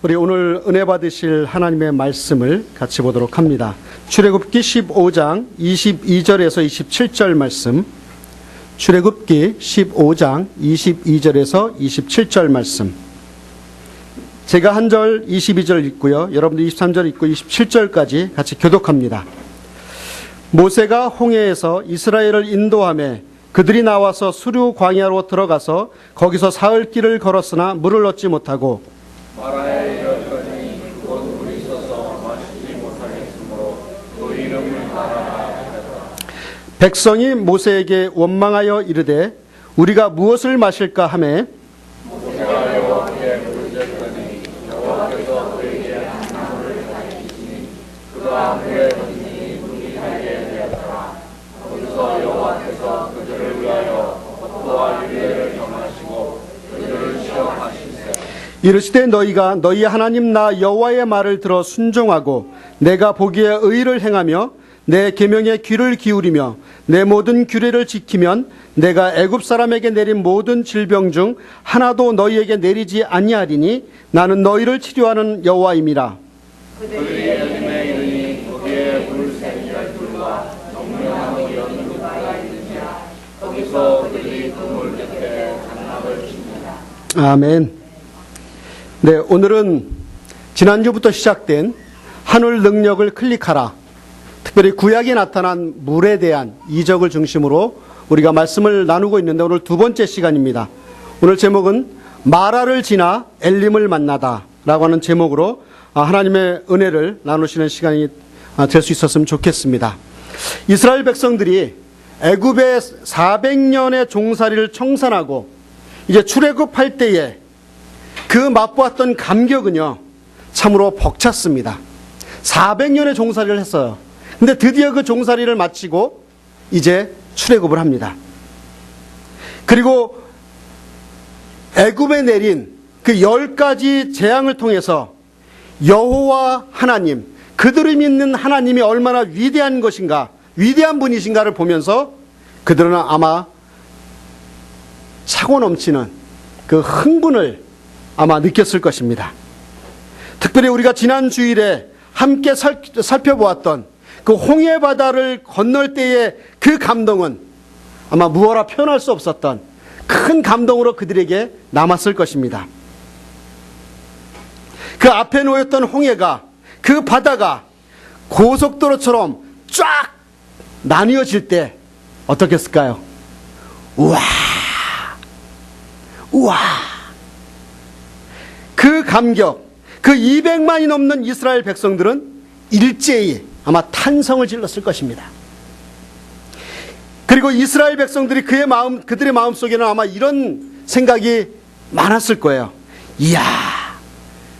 우리 오늘 은혜 받으실 하나님의 말씀을 같이 보도록 합니다. 출애굽기 15장 22절에서 27절 말씀. 출애굽기 15장 22절에서 27절 말씀. 제가 한 절 22절 읽고요. 여러분들 23절 읽고 27절까지 같이 교독합니다. 모세가 홍해에서 이스라엘을 인도함에 그들이 나와서 수류 광야로 들어가서 거기서 사흘 길을 걸었으나 물을 얻지 못하고 마라에 이르렀더니 곧 물이 있어서 마시지 못하겠으므로 그 이름을 마라라 백성이 모세에게 원망하여 이르되 우리가 무엇을 마실까 하매? 그들을 위하여 헛도와 유래를 정하시고 그들을 시험하시세 이르시되 너희가 너희 하나님 나 여호와의 말을 들어 순종하고 내가 보기에 의를 행하며 내 계명에 귀를 기울이며 내 모든 규례를 지키면 내가 애굽 사람에게 내린 모든 질병 중 하나도 너희에게 내리지 아니하리니 나는 너희를 치료하는 여호와임이라 아멘. 네, 오늘은 지난주부터 시작된 하늘 능력을 클릭하라. 특별히 구약에 나타난 물에 대한 이적을 중심으로 우리가 말씀을 나누고 있는데 오늘 두 번째 시간입니다. 오늘 제목은 마라를 지나 엘림을 만나다 라고 하는 제목으로 아, 하나님의 은혜를 나누시는 시간이 아, 될수 있었으면 좋겠습니다. 이스라엘 백성들이 애굽의 400년의 종살이를 청산하고 이제 출애굽할 때에 그 맛보았던 감격은요, 참으로 벅찼습니다. 400년의 종살이를 했어요. 근데 드디어 그 종살이를 마치고 이제 출애굽을 합니다. 그리고 애굽에 내린 그 열 가지 재앙을 통해서 여호와 하나님, 그들을 믿는 하나님이 얼마나 위대한 것인가, 위대한 분이신가를 보면서 그들은 아마 차고 넘치는 그 흥분을 아마 느꼈을 것입니다. 특별히 우리가 지난 주일에 함께 살, 살펴보았던 그 홍해 바다를 건널 때의 그 감동은 아마 무어라 표현할 수 없었던 큰 감동으로 그들에게 남았을 것입니다. 그 앞에 놓였던 홍해가 그 바다가 고속도로처럼 쫙 나뉘어질 때 어떻겠을까요? 우와! 우와! 그 감격, 그 200만이 넘는 이스라엘 백성들은 일제히 아마 탄성을 질렀을 것입니다. 그리고 이스라엘 백성들이 그의 마음, 그들의 마음 속에는 아마 이런 생각이 많았을 거예요. 이야,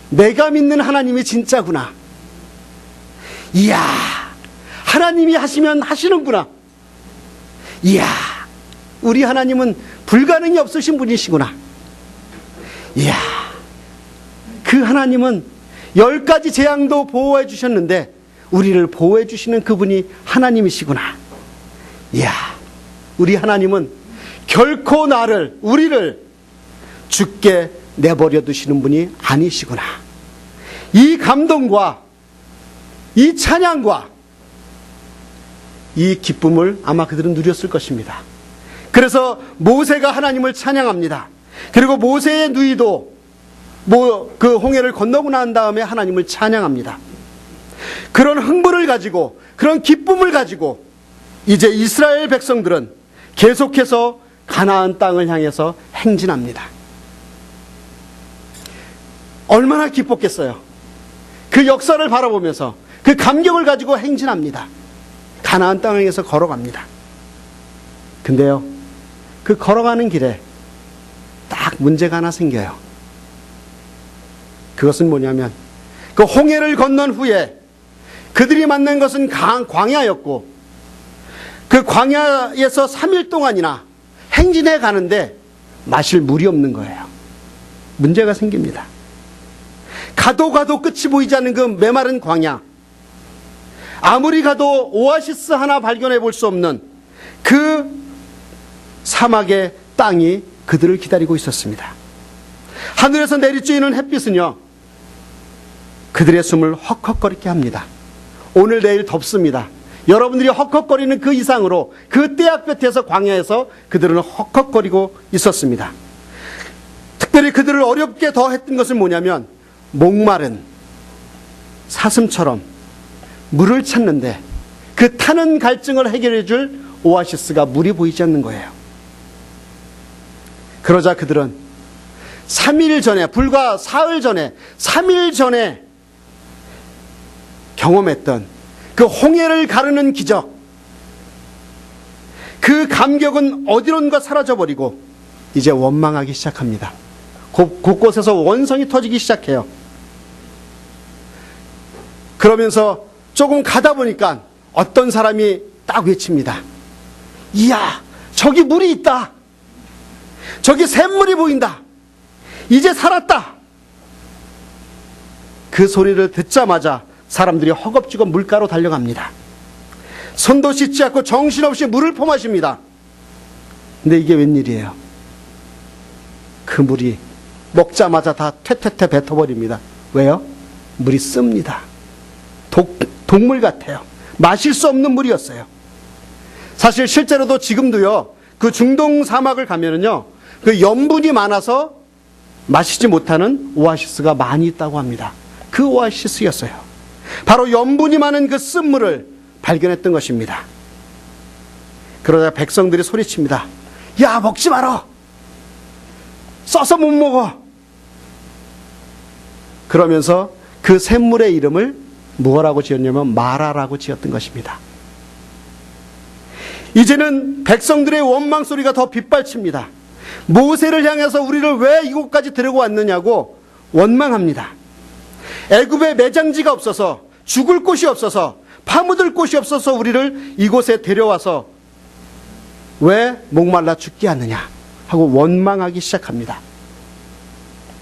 내가 믿는 하나님이 진짜구나. 이야, 하나님이 하시면 하시는구나. 이야, 우리 하나님은 불가능이 없으신 분이시구나. 이야, 그 하나님은 열 가지 재앙도 보호해 주셨는데 우리를 보호해 주시는 그분이 하나님이시구나. 이야, 우리 하나님은 결코 나를, 우리를 죽게 내버려 두시는 분이 아니시구나. 이 감동과 이 찬양과 이 기쁨을 아마 그들은 누렸을 것입니다. 그래서 모세가 하나님을 찬양합니다. 그리고 모세의 누이도 뭐 그 홍해를 건너고 난 다음에 하나님을 찬양합니다. 그런 흥분을 가지고 그런 기쁨을 가지고 이제 이스라엘 백성들은 계속해서 가나안 땅을 향해서 행진합니다. 얼마나 기뻤겠어요. 그 역사를 바라보면서 그 감격을 가지고 행진합니다. 가나안 땅을 향해서 걸어갑니다. 근데요. 그 걸어가는 길에 딱 문제가 하나 생겨요. 그것은 뭐냐면 그 홍해를 건넌 후에 그들이 만난 것은 강, 광야였고 그 광야에서 3일 동안이나 행진해 가는데 마실 물이 없는 거예요. 문제가 생깁니다. 가도 가도 끝이 보이지 않는 그 메마른 광야. 아무리 가도 오아시스 하나 발견해 볼 수 없는 그 사막의 땅이 그들을 기다리고 있었습니다. 하늘에서 내리쬐는 햇빛은요, 그들의 숨을 헉헉거리게 합니다. 오늘 내일 덥습니다. 여러분들이 헉헉거리는 그 이상으로 그 떼약볕에서 광야에서 그들은 헉헉거리고 있었습니다. 특별히 그들을 어렵게 더 했던 것은 뭐냐면 목마른 사슴처럼 물을 찾는데 그 타는 갈증을 해결해 줄 오아시스가 물이 보이지 않는 거예요. 그러자 그들은 3일 전에, 불과 사흘 전에, 3일 전에 경험했던 그 홍해를 가르는 기적, 그 감격은 어디론가 사라져버리고 이제 원망하기 시작합니다. 곳- 곳곳에서 원성이 터지기 시작해요. 그러면서 조금 가다 보니까 어떤 사람이 딱 외칩니다. 이야, 저기 물이 있다. 저기 샘물이 보인다. 이제 살았다. 그 소리를 듣자마자 사람들이 허겁지겁 물가로 달려갑니다. 손도 씻지 않고 정신없이 물을 퍼마십니다. 근데 이게 웬일이에요? 그 물이 먹자마자 다 퇴퇴퇴 뱉어버립니다. 왜요? 물이 씁니다. 독, 동물 같아요. 마실 수 없는 물이었어요. 사실 실제로도 지금도요, 그 중동 사막을 가면은요, 그 염분이 많아서 마시지 못하는 오아시스가 많이 있다고 합니다. 그 오아시스였어요. 바로 염분이 많은 그 쓴물을 발견했던 것입니다. 그러자 백성들이 소리칩니다. 야, 먹지 마라! 써서 못 먹어! 그러면서 그 샘물의 이름을 무엇라고 지었냐면 마라라고 지었던 것입니다. 이제는 백성들의 원망 소리가 더 빗발칩니다. 모세를 향해서 우리를 왜 이곳까지 데리고 왔느냐고 원망합니다. 애굽에 매장지가 없어서 죽을 곳이 없어서 파묻을 곳이 없어서 우리를 이곳에 데려와서 왜 목말라 죽게 하느냐 하고 원망하기 시작합니다.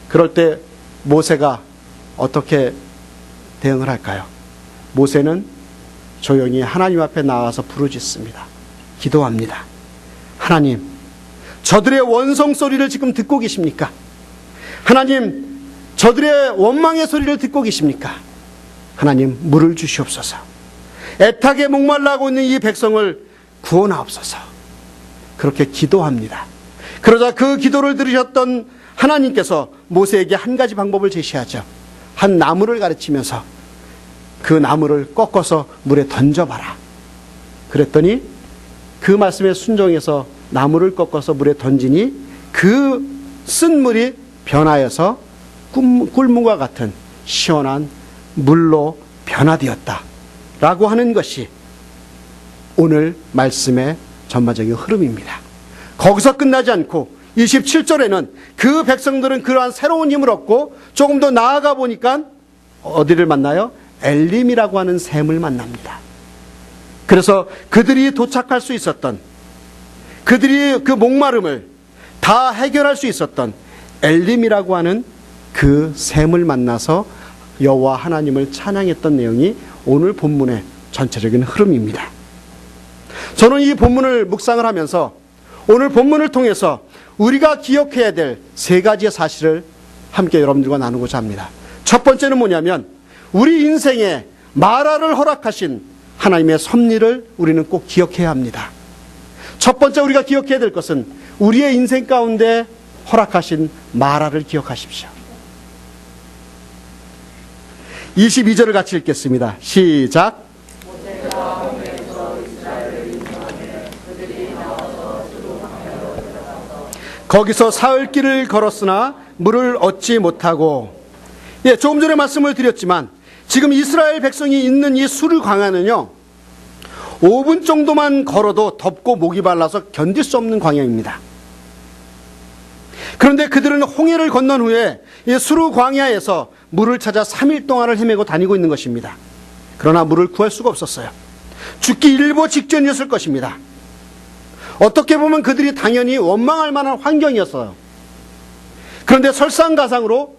그럴 때 모세가 어떻게 대응을 할까요? 모세는 조용히 하나님 앞에 나와서 부르짖습니다. 기도합니다. 하나님, 저들의 원성 소리를 지금 듣고 계십니까? 하나님, 저들의 원망의 소리를 듣고 계십니까? 하나님, 물을 주시옵소서. 애타게 목말라고 있는 이 백성을 구원하옵소서. 그렇게 기도합니다. 그러자 그 기도를 들으셨던 하나님께서 모세에게 한 가지 방법을 제시하죠. 한 나무를 가르치면서 그 나무를 꺾어서 물에 던져봐라. 그랬더니 그 말씀에 순종해서 나무를 꺾어서 물에 던지니 그 쓴 물이 변하여서 꿀- 꿀물과 같은 시원한 물로 변화되었다. 라고 하는 것이 오늘 말씀의 전반적인 흐름입니다. 거기서 끝나지 않고 27절에는 그 백성들은 그러한 새로운 힘을 얻고 조금 더 나아가 보니까 어디를 만나요? 엘림이라고 하는 샘을 만납니다. 그래서 그들이 도착할 수 있었던 그들이 그 목마름을 다 해결할 수 있었던 엘림이라고 하는 그 샘을 만나서 여호와 하나님을 찬양했던 내용이 오늘 본문의 전체적인 흐름입니다. 저는 이 본문을 묵상을 하면서 오늘 본문을 통해서 우리가 기억해야 될 세 가지의 사실을 함께 여러분들과 나누고자 합니다. 첫 번째는 뭐냐면 우리 인생에 마라를 허락하신 하나님의 섭리를 우리는 꼭 기억해야 합니다. 첫 번째 우리가 기억해야 될 것은 우리의 인생 가운데 허락하신 마라를 기억하십시오. 22절을 같이 읽겠습니다. 시작. 거기서 사흘 길을 걸었으나 물을 얻지 못하고 예, 조금 전에 말씀을 드렸지만 지금 이스라엘 백성이 있는 이 수르 광야는요. 5분 정도만 걸어도 덥고 목이 말라서 견딜 수 없는 광야입니다. 그런데 그들은 홍해를 건넌 후에 이 수르 광야에서 물을 찾아 3일 동안을 헤매고 다니고 있는 것입니다. 그러나 물을 구할 수가 없었어요. 죽기 일보 직전이었을 것입니다. 어떻게 보면 그들이 당연히 원망할 만한 환경이었어요. 그런데 설상가상으로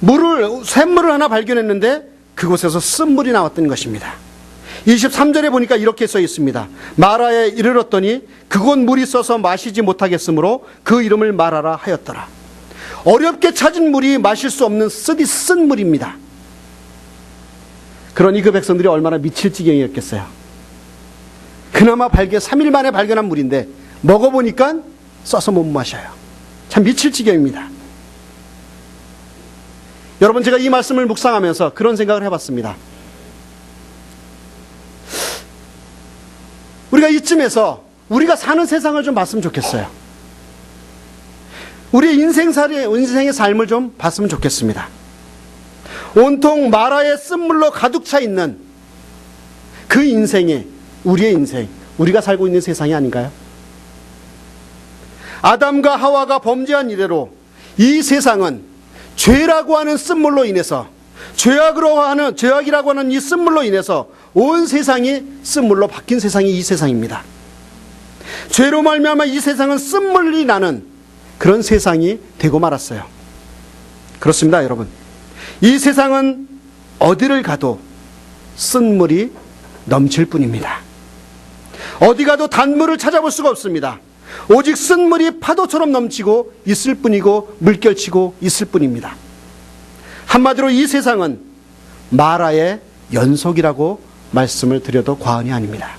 물을, 샘물을 하나 발견했는데 그곳에서 쓴물이 나왔던 것입니다. 23절에 보니까 이렇게 써 있습니다. 마라에 이르렀더니 그곳 물이 써서 마시지 못하겠으므로 그 이름을 마라라 하였더라. 어렵게 찾은 물이 마실 수 없는 쓰디 쓴 물입니다. 그러니 그 백성들이 얼마나 미칠 지경이었겠어요. 그나마 발견, 3일 만에 발견한 물인데 먹어보니까 써서 못 마셔요. 참 미칠 지경입니다. 여러분, 제가 이 말씀을 묵상하면서 그런 생각을 해봤습니다. 우리가 이쯤에서 우리가 사는 세상을 좀 봤으면 좋겠어요. 우리의 인생살이, 인생의 삶을 좀 봤으면 좋겠습니다. 온통 마라의 쓴물로 가득 차 있는 그 인생이 우리의 인생, 우리가 살고 있는 세상이 아닌가요? 아담과 하와가 범죄한 이래로 이 세상은 죄라고 하는 쓴물로 인해서 죄악으로 하는 죄악이라고 하는 이 쓴물로 인해서 온 세상이 쓴물로 바뀐 세상이 이 세상입니다. 죄로 말미암아 이 세상은 쓴물이 나는 그런 세상이 되고 말았어요. 그렇습니다, 여러분. 이 세상은 어디를 가도 쓴물이 넘칠 뿐입니다. 어디 가도 단물을 찾아볼 수가 없습니다. 오직 쓴물이 파도처럼 넘치고 있을 뿐이고 물결치고 있을 뿐입니다. 한마디로 이 세상은 마라의 연속이라고 말씀을 드려도 과언이 아닙니다.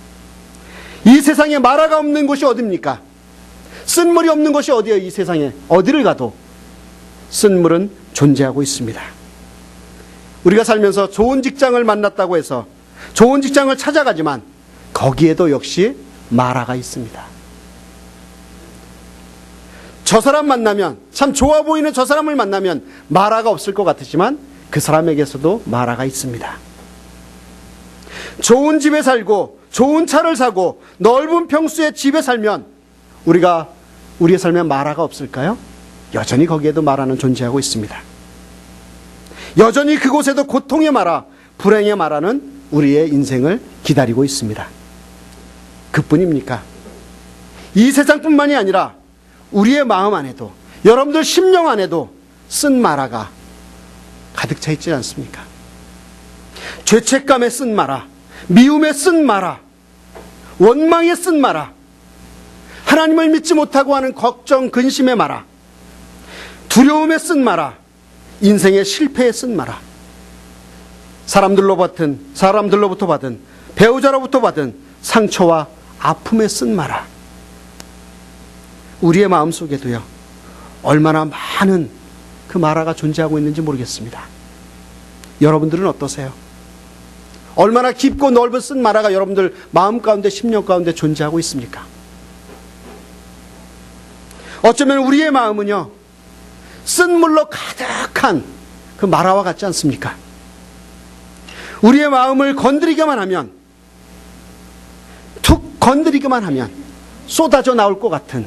이 세상에 마라가 없는 곳이 어딥니까? 쓴물이 없는 곳이 어디예요? 이 세상에 어디를 가도 쓴물은 존재하고 있습니다. 우리가 살면서 좋은 직장을 만났다고 해서 좋은 직장을 찾아가지만 거기에도 역시 마라가 있습니다. 저 사람 만나면 참 좋아 보이는 저 사람을 만나면 마라가 없을 것 같지만 그 사람에게서도 마라가 있습니다. 좋은 집에 살고 좋은 차를 사고 넓은 평수의 집에 살면 우리가 우리의 삶에 마라가 없을까요? 여전히 거기에도 마라는 존재하고 있습니다. 여전히 그곳에도 고통의 마라, 불행의 마라는 우리의 인생을 기다리고 있습니다. 그뿐입니까? 이 세상뿐만이 아니라 우리의 마음 안에도 여러분들 심령 안에도 쓴 마라가 가득 차 있지 않습니까? 죄책감에 쓴 마라, 미움에 쓴 마라, 원망에 쓴 마라, 하나님을 믿지 못하고 하는 걱정, 근심의 마라, 두려움에 쓴 마라, 인생의 실패에 쓴 마라, 사람들로 받은, 사람들로부터 받은, 배우자로부터 받은 상처와 아픔에 쓴 마라. 우리의 마음 속에도요, 얼마나 많은 그 마라가 존재하고 있는지 모르겠습니다. 여러분들은 어떠세요? 얼마나 깊고 넓은 쓴 마라가 여러분들 마음 가운데, 심령 가운데 존재하고 있습니까? 어쩌면 우리의 마음은요, 쓴물로 가득한 그 마라와 같지 않습니까? 우리의 마음을 건드리기만 하면, 툭 건드리기만 하면 쏟아져 나올 것 같은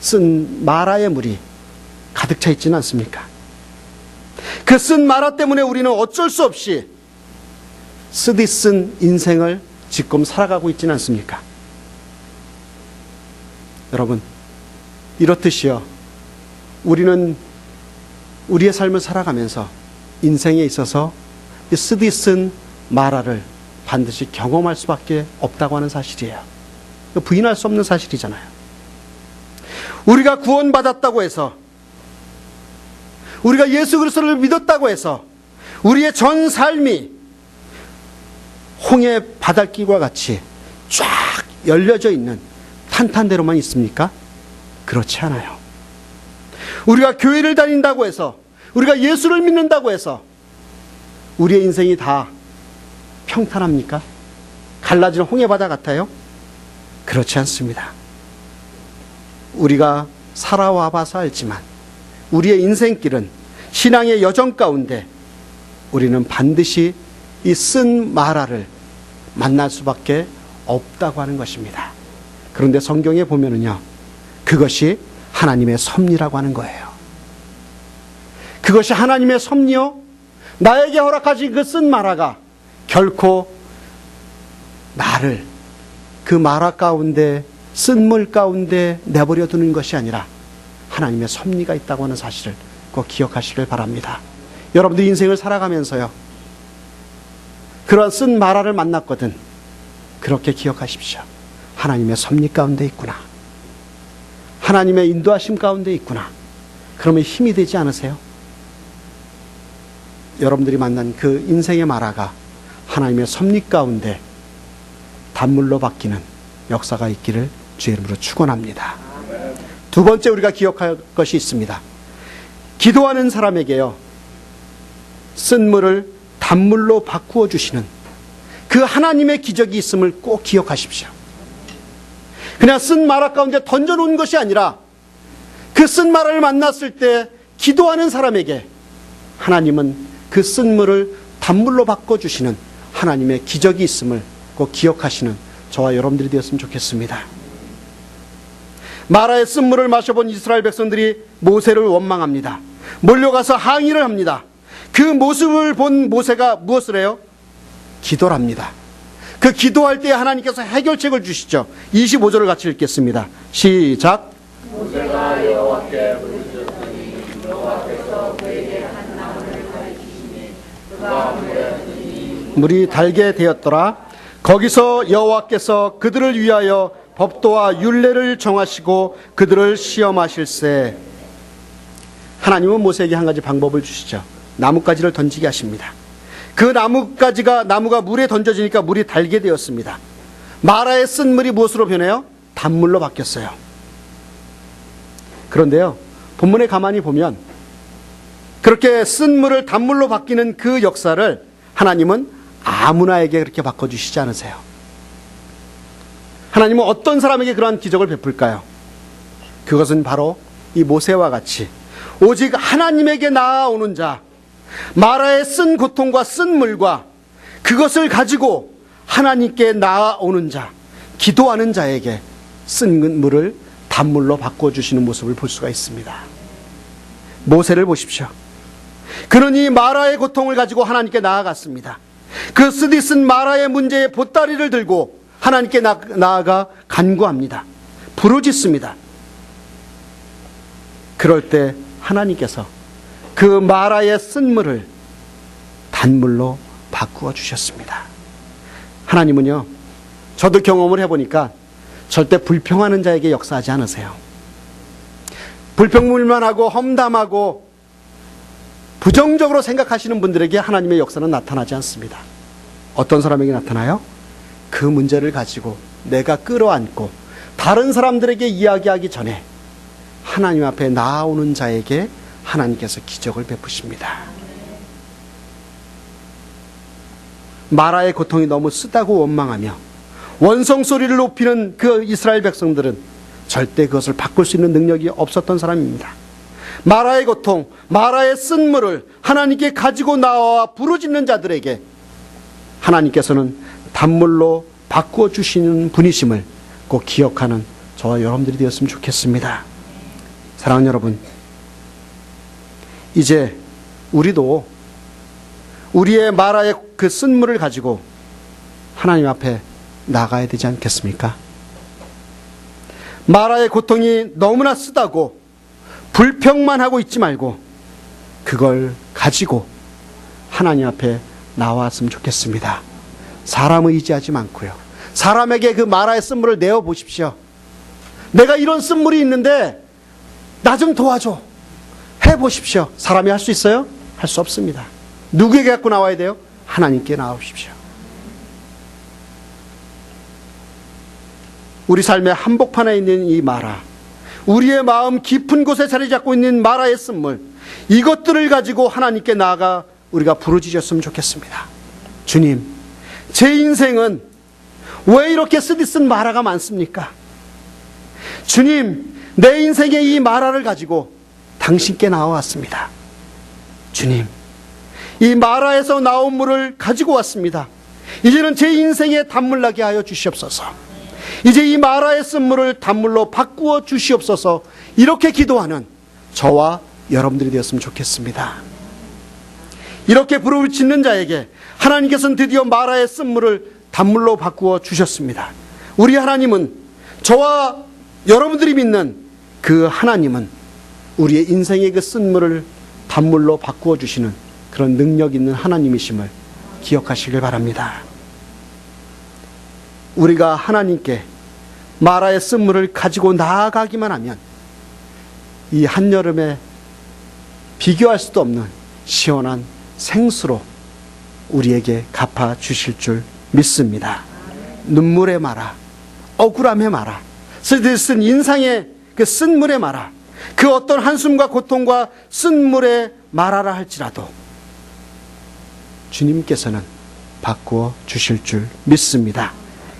쓴 마라의 물이 가득 차 있지는 않습니까? 그 쓴 마라 때문에 우리는 어쩔 수 없이 쓰디 쓴 인생을 지금 살아가고 있지는 않습니까? 여러분, 이렇듯이요. 우리는 우리의 삶을 살아가면서 인생에 있어서 이 쓰디 쓴 마라를 반드시 경험할 수밖에 없다고 하는 사실이에요. 부인할 수 없는 사실이잖아요. 우리가 구원받았다고 해서 우리가 예수 그리스도를 믿었다고 해서 우리의 전 삶이 홍해 바닷길과 같이 쫙 열려져 있는 탄탄대로만 있습니까? 그렇지 않아요. 우리가 교회를 다닌다고 해서 우리가 예수를 믿는다고 해서 우리의 인생이 다 평탄합니까? 갈라지는 홍해바다 같아요? 그렇지 않습니다. 우리가 살아와 봐서 알지만 우리의 인생길은 신앙의 여정 가운데 우리는 반드시 이 쓴 마라를 만날 수밖에 없다고 하는 것입니다. 그런데 성경에 보면은요, 그것이 하나님의 섭리라고 하는 거예요. 그것이 하나님의 섭리요? 나에게 허락하신 그 쓴 마라가 결코 나를 그 마라 가운데 쓴물 가운데 내버려 두는 것이 아니라 하나님의 섭리가 있다고 하는 사실을 꼭 기억하시길 바랍니다. 여러분들 인생을 살아가면서요. 그런 쓴 마라를 만났거든. 그렇게 기억하십시오. 하나님의 섭리 가운데 있구나. 하나님의 인도하심 가운데 있구나. 그러면 힘이 되지 않으세요? 여러분들이 만난 그 인생의 마라가 하나님의 섭리 가운데 단물로 바뀌는 역사가 있기를 주의 이름으로 축원합니다. 두 번째 우리가 기억할 것이 있습니다. 기도하는 사람에게요. 쓴 물을 단물로 바꾸어 주시는 그 하나님의 기적이 있음을 꼭 기억하십시오. 그냥 쓴 마라 가운데 던져 놓은 것이 아니라 그 쓴 마라를 만났을 때 기도하는 사람에게 하나님은 그 쓴 물을 단물로 바꿔 주시는 하나님의 기적이 있음을 꼭 기억하시는 저와 여러분들이 되었으면 좋겠습니다. 마라의 쓴물을 마셔본 이스라엘 백성들이 모세를 원망합니다. 몰려가서 항의를 합니다. 그 모습을 본 모세가 무엇을 해요? 기도를 합니다. 그 기도할 때 하나님께서 해결책을 주시죠. 25절을 같이 읽겠습니다. 시작. 물이 달게 되었더라. 거기서 여호와께서 그들을 위하여 법도와 율례를 정하시고 그들을 시험하실세. 하나님은 모세에게 한 가지 방법을 주시죠. 나뭇가지를 던지게 하십니다. 그 나뭇가지가 나무가 물에 던져지니까 물이 달게 되었습니다. 마라의 쓴 물이 무엇으로 변해요? 단물로 바뀌었어요. 그런데요. 본문에 가만히 보면 그렇게 쓴 물을 단물로 바뀌는 그 역사를 하나님은 아무나에게 그렇게 바꿔 주시지 않으세요. 하나님은 어떤 사람에게 그러한 기적을 베풀까요? 그것은 바로 이 모세와 같이 오직 하나님에게 나아오는 자, 마라의 쓴 고통과 쓴 물과 그것을 가지고 하나님께 나아오는 자, 기도하는 자에게 쓴 물을 단물로 바꿔주시는 모습을 볼 수가 있습니다. 모세를 보십시오. 그는 이 마라의 고통을 가지고 하나님께 나아갔습니다. 그 쓰디 쓴 마라의 문제의 보따리를 들고 하나님께 나, 나아가 간구합니다. 부르짖습니다. 그럴 때 하나님께서 그 마라의 쓴물을 단물로 바꾸어 주셨습니다. 하나님은요, 저도 경험을 해보니까 절대 불평하는 자에게 역사하지 않으세요. 불평물만 하고 험담하고 부정적으로 생각하시는 분들에게 하나님의 역사는 나타나지 않습니다. 어떤 사람에게 나타나요? 그 문제를 가지고 내가 끌어안고 다른 사람들에게 이야기하기 전에 하나님 앞에 나아오는 자에게 하나님께서 기적을 베푸십니다. 마라의 고통이 너무 쓰다고 원망하며 원성 소리를 높이는 그 이스라엘 백성들은 절대 그것을 바꿀 수 있는 능력이 없었던 사람입니다. 마라의 고통, 마라의 쓴물을 하나님께 가지고 나와 부르짖는 자들에게 하나님께서는 단물로 바꾸어 주시는 분이심을 꼭 기억하는 저와 여러분들이 되었으면 좋겠습니다. 사랑하는 여러분, 이제 우리도 우리의 마라의 그 쓴물을 가지고 하나님 앞에 나가야 되지 않겠습니까? 마라의 고통이 너무나 쓰다고 불평만 하고 있지 말고 그걸 가지고 하나님 앞에 나왔으면 좋겠습니다. 사람을 의지하지 않고요. 사람에게 그 마라의 쓴물을 내어 보십시오. 내가 이런 쓴물이 있는데 나 좀 도와줘. 해 보십시오. 사람이 할 수 있어요? 할 수 없습니다. 누구에게 갖고 나와야 돼요? 하나님께 나오십시오. 우리 삶의 한복판에 있는 이 마라, 우리의 마음 깊은 곳에 자리 잡고 있는 마라의 쓴물, 이것들을 가지고 하나님께 나아가 우리가 부르짖었으면 좋겠습니다. 주님, 제 인생은 왜 이렇게 쓰디쓴 마라가 많습니까? 주님, 내 인생의 이 마라를 가지고 당신께 나와왔습니다. 주님, 이 마라에서 나온 물을 가지고 왔습니다. 이제는 제 인생에 단물 나게 하여 주시옵소서. 이제 이 마라의 쓴물을 단물로 바꾸어 주시옵소서. 이렇게 기도하는 저와 여러분들이 되었으면 좋겠습니다. 이렇게 부르짖는 자에게 하나님께서는 드디어 마라의 쓴물을 단물로 바꾸어 주셨습니다. 우리 하나님은 저와 여러분들이 믿는 그 하나님은 우리의 인생의 그 쓴물을 단물로 바꾸어 주시는 그런 능력 있는 하나님이심을 기억하시길 바랍니다. 우리가 하나님께 마라의 쓴물을 가지고 나아가기만 하면 이 한여름에 비교할 수도 없는 시원한 생수로 우리에게 갚아 주실 줄 믿습니다. 눈물의 마라, 억울함의 마라, 쓰듯쓴 인상의 그 쓴물의 마라, 그 어떤 한숨과 고통과 쓴물의 마라라 할지라도 주님께서는 바꾸어 주실 줄 믿습니다.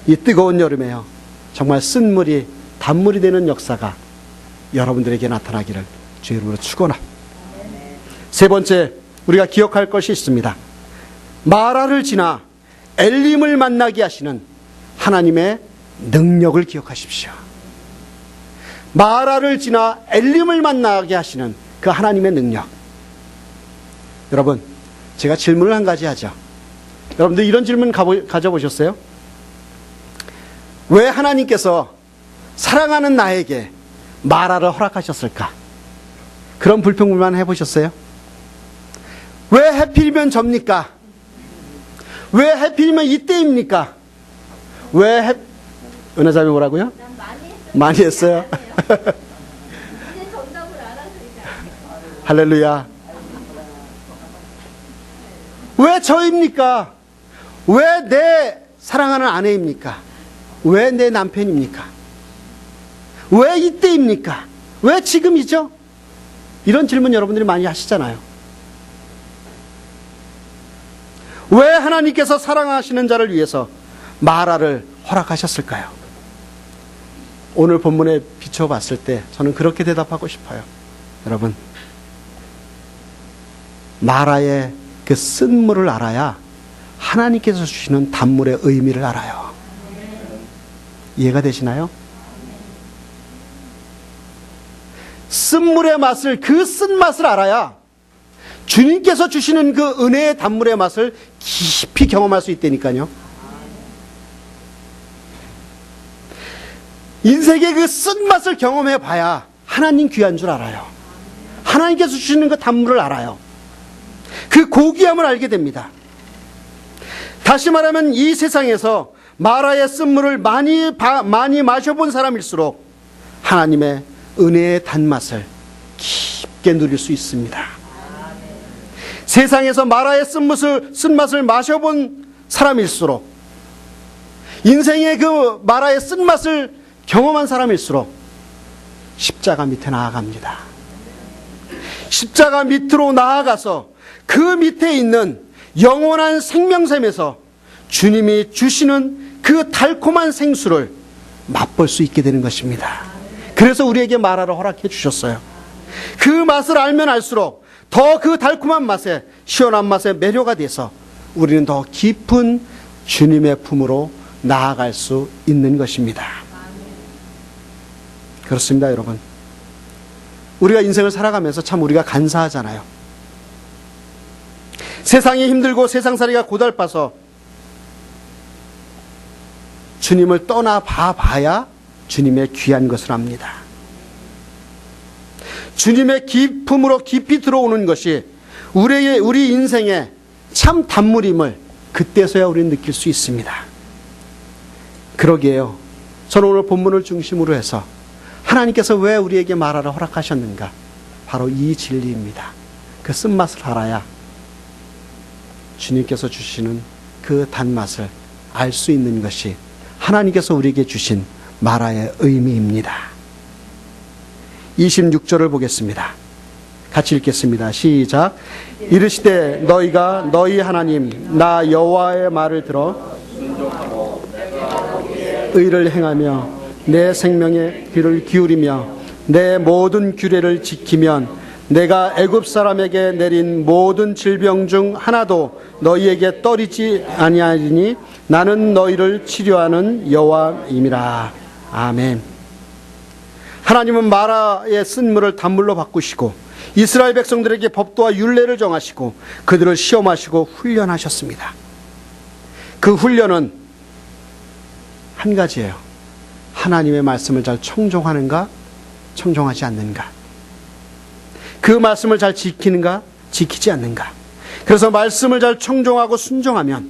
이 뜨거운 여름에요. 정말 쓴물이 단물이 되는 역사가 여러분들에게 나타나기를 주 이름으로 축원합니다. 세 번째 우리가 기억할 것이 있습니다. 마라를 지나 엘림을 만나게 하시는 하나님의 능력을 기억하십시오. 마라를 지나 엘림을 만나게 하시는 그 하나님의 능력. 여러분, 제가 질문을 한 가지 하죠. 여러분들 이런 질문 가져보셨어요? 왜 하나님께서 사랑하는 나에게 마라를 허락하셨을까? 그런 불평불만 해보셨어요? 왜 해필이면 접니까? 왜 해필이면 이때입니까? 왜 해, 은혜자매 뭐라고요? 난 많이 했어. 많이 했어요. 할렐루야. 왜 저입니까? 왜 내 사랑하는 아내입니까? 왜 내 남편입니까? 왜 이때입니까? 왜 지금이죠? 이런 질문 여러분들이 많이 하시잖아요. 왜 하나님께서 사랑하시는 자를 위해서 마라를 허락하셨을까요? 오늘 본문에 비춰봤을 때 저는 그렇게 대답하고 싶어요. 여러분, 마라의 그 쓴물을 알아야 하나님께서 주시는 단물의 의미를 알아요. 이해가 되시나요? 쓴물의 맛을, 그 쓴맛을 알아야 주님께서 주시는 그 은혜의 단물의 맛을 깊이 경험할 수 있다니까요. 인생의 그 쓴맛을 경험해 봐야 하나님 귀한 줄 알아요. 하나님께서 주시는 그 단물을 알아요. 그 고귀함을 알게 됩니다. 다시 말하면 이 세상에서 마라의 쓴물을 많이, 바- 많이 마셔본 사람일수록 하나님의 은혜의 단맛을 깊게 누릴 수 있습니다. 세상에서 마라의 쓴맛을, 쓴맛을 마셔본 사람일수록 인생의 그 마라의 쓴맛을 경험한 사람일수록 십자가 밑에 나아갑니다. 십자가 밑으로 나아가서 그 밑에 있는 영원한 생명샘에서 주님이 주시는 그 달콤한 생수를 맛볼 수 있게 되는 것입니다. 그래서 우리에게 마라를 허락해 주셨어요. 그 맛을 알면 알수록 더 그 달콤한 맛에 시원한 맛에 매료가 돼서 우리는 더 깊은 주님의 품으로 나아갈 수 있는 것입니다. 그렇습니다, 여러분. 우리가 인생을 살아가면서 참 우리가 간사하잖아요. 세상이 힘들고 세상살이가 고달파서 주님을 떠나 봐봐야 주님의 귀한 것을 압니다. 주님의 기품으로 깊이 들어오는 것이 우리의 우리 인생의 참 단물임을 그때서야 우리는 느낄 수 있습니다. 그러게요. 저는 오늘 본문을 중심으로 해서 하나님께서 왜 우리에게 말하라 허락하셨는가? 바로 이 진리입니다. 그 쓴맛을 알아야 주님께서 주시는 그 단맛을 알 수 있는 것이 하나님께서 우리에게 주신 마라의 의미입니다. 26절을 보겠습니다. 같이 읽겠습니다. 시작. 이르시되 너희가 너희 하나님 나 여호와의 말을 들어 의를 행하며 내 생명의 귀를 기울이며 내 모든 규례를 지키면 내가 애굽 사람에게 내린 모든 질병 중 하나도 너희에게 떨이지 아니하리니 나는 너희를 치료하는 여호와임이라. 아멘. 하나님은 마라의 쓴물을 단물로 바꾸시고 이스라엘 백성들에게 법도와 율례를 정하시고 그들을 시험하시고 훈련하셨습니다. 그 훈련은 한 가지예요. 하나님의 말씀을 잘 청종하는가, 청종하지 않는가. 그 말씀을 잘 지키는가, 지키지 않는가. 그래서 말씀을 잘 청종하고 순종하면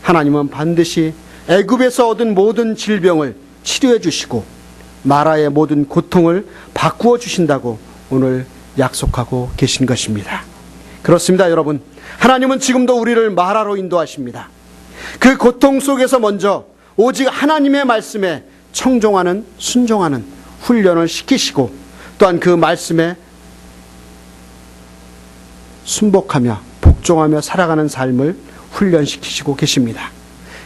하나님은 반드시 애굽에서 얻은 모든 질병을 치료해 주시고 마라의 모든 고통을 바꾸어 주신다고 오늘 약속하고 계신 것입니다. 그렇습니다, 여러분. 하나님은 지금도 우리를 마라로 인도하십니다. 그 고통 속에서 먼저 오직 하나님의 말씀에 청종하는, 순종하는 훈련을 시키시고 또한 그 말씀에 순복하며 복종하며 살아가는 삶을 훈련시키시고 계십니다.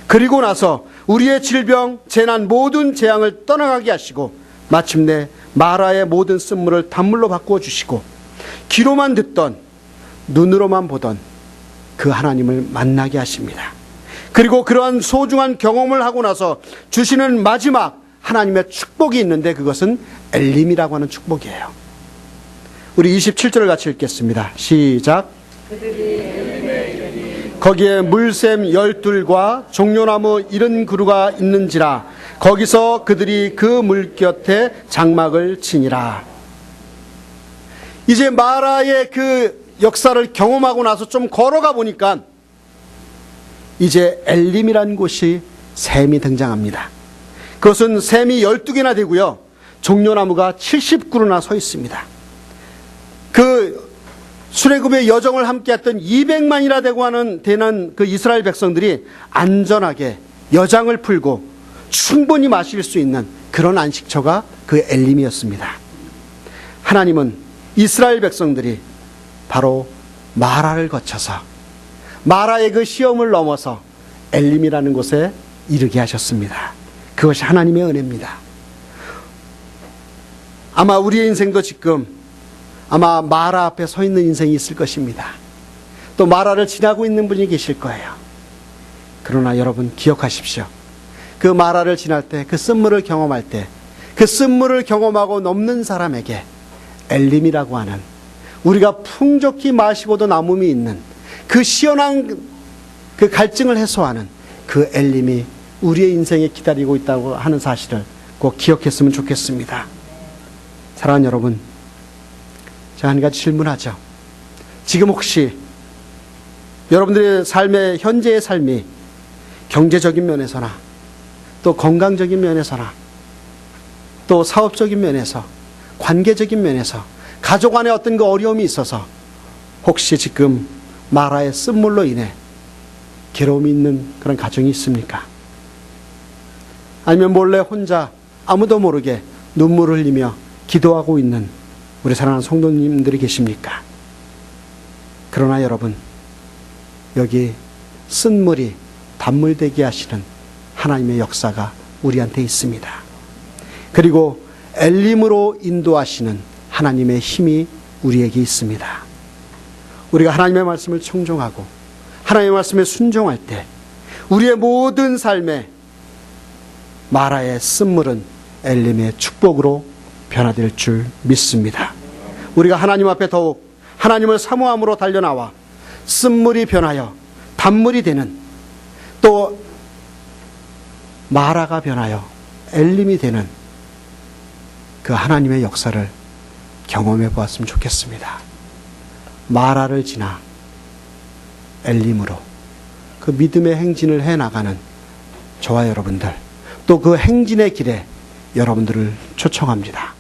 그리고 나서 우리의 질병, 재난, 모든 재앙을 떠나가게 하시고 마침내 마라의 모든 쓴물을 단물로 바꾸어 주시고 귀로만 듣던 눈으로만 보던 그 하나님을 만나게 하십니다. 그리고 그러한 소중한 경험을 하고 나서 주시는 마지막 하나님의 축복이 있는데 그것은 엘림이라고 하는 축복이에요. 우리 27절을 같이 읽겠습니다. 시작. 거기에 물샘 열둘과 종려나무 이른 그루가 있는지라 거기서 그들이 그 물 곁에 장막을 치니라. 이제 마라의 그 역사를 경험하고 나서 좀 걸어가 보니까 이제 엘림이라는 곳이 샘이 등장합니다. 그것은 샘이 12개나 되고요. 종려나무가 70그루나 서 있습니다. 그 수레굽의 여정을 함께했던 200만이나 되고 하는 되는 그 이스라엘 백성들이 안전하게 여장을 풀고 충분히 마실 수 있는 그런 안식처가 그 엘림이었습니다. 하나님은 이스라엘 백성들이 바로 마라를 거쳐서 마라의 그 시험을 넘어서 엘림이라는 곳에 이르게 하셨습니다. 그것이 하나님의 은혜입니다. 아마 우리의 인생도 지금 아마 마라 앞에 서 있는 인생이 있을 것입니다. 또 마라를 지나고 있는 분이 계실 거예요. 그러나 여러분 기억하십시오. 그 마라를 지날 때, 그 쓴물을 경험할 때, 그 쓴물을 경험하고 넘는 사람에게 엘림이라고 하는 우리가 풍족히 마시고도 남음이 있는 그 시원한 그 갈증을 해소하는 그 엘림이 우리의 인생에 기다리고 있다고 하는 사실을 꼭 기억했으면 좋겠습니다. 사랑하는 여러분, 제가 한 가지 질문하죠. 지금 혹시 여러분들의 삶의 현재의 삶이 경제적인 면에서나 또 건강적인 면에서나 또 사업적인 면에서 관계적인 면에서 가족 안에 어떤 그 어려움이 있어서 혹시 지금 마라의 쓴물로 인해 괴로움이 있는 그런 가정이 있습니까? 아니면 몰래 혼자 아무도 모르게 눈물을 흘리며 기도하고 있는 우리 사랑하는 성도님들이 계십니까? 그러나 여러분, 여기 쓴물이 단물 되게 하시는 하나님의 역사가 우리한테 있습니다. 그리고 엘림으로 인도하시는 하나님의 힘이 우리에게 있습니다. 우리가 하나님의 말씀을 청종하고 하나님의 말씀에 순종할 때 우리의 모든 삶에 마라의 쓴물은 엘림의 축복으로 변화될 줄 믿습니다. 우리가 하나님 앞에 더욱 하나님을 사모함으로 달려나와 쓴물이 변하여 단물이 되는 또 마라가 변하여 엘림이 되는 그 하나님의 역사를 경험해 보았으면 좋겠습니다. 마라를 지나 엘림으로 그 믿음의 행진을 해 나가는 저와 여러분들 또 그 행진의 길에 여러분들을 초청합니다.